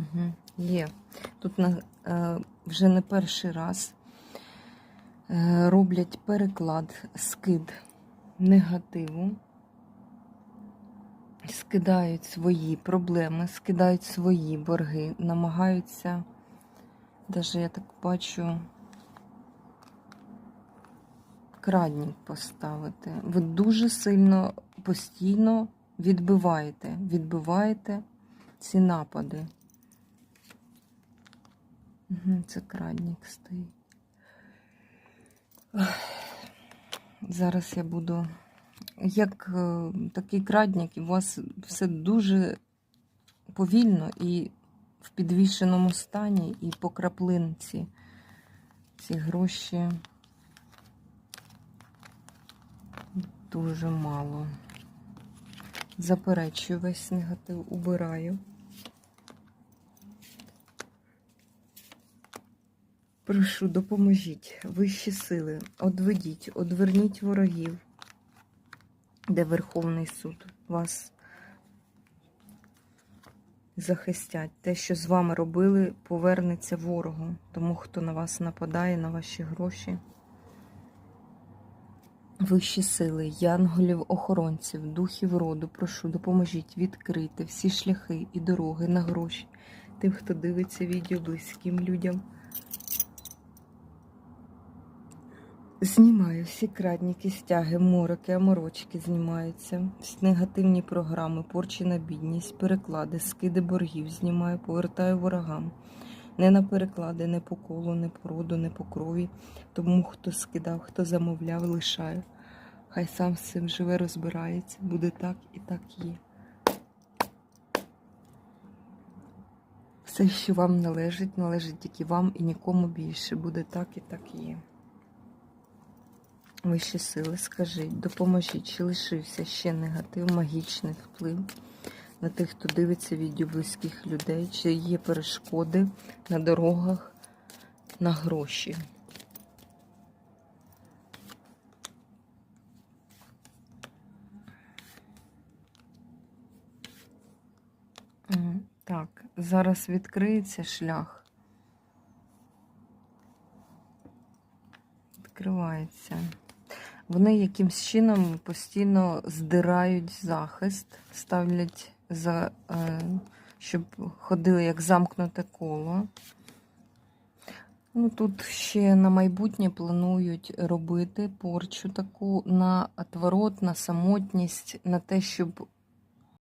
Угу. Є. Тут е, вже не перший раз е, роблять переклад, скид негативу, скидають свої проблеми, скидають свої борги, намагаються, навіть я так бачу, крадник поставити. Ви дуже сильно постійно відбиваєте, відбиваєте ці напади. Це крадник стоїть. Зараз я буду. Як е, такий крадник, у вас все дуже повільно і в підвішеному стані, і по краплинці. Ці гроші дуже мало. Заперечую весь негатив, убираю. Прошу, допоможіть, вищі сили, одведіть, одверніть ворогів, де Верховний суд вас захистять. Те, що з вами робили, повернеться ворогу, тому хто на вас нападає, на ваші гроші. Вищі сили, янголів, охоронців, духів роду, прошу, допоможіть відкрити всі шляхи і дороги на гроші тим, хто дивиться відео близьким людям. Знімаю всі крадніки, стяги, мороки, аморочки знімаються. Всі негативні програми, порчі на бідність, переклади, скиди боргів знімаю, повертаю ворогам. Не на переклади, не по колу, не по роду, не по крові. Тому хто скидав, хто замовляв, лишаю. Хай сам з цим живе, розбирається. Буде так і так є. Все, що вам належить, належить тільки вам і нікому більше. Буде так і так є. Вищі сили, скажіть, допоможіть, чи лишився ще негатив, магічний вплив на тих, хто дивиться відео близьких людей, чи є перешкоди на дорогах на гроші. Так, зараз відкриється шлях. Відкривається. Вони якимсь чином постійно здирають захист, ставлять за, е, щоб ходили як замкнуте коло. Ну, тут ще на майбутнє планують робити порчу таку на отворот, на самотність, на те, щоб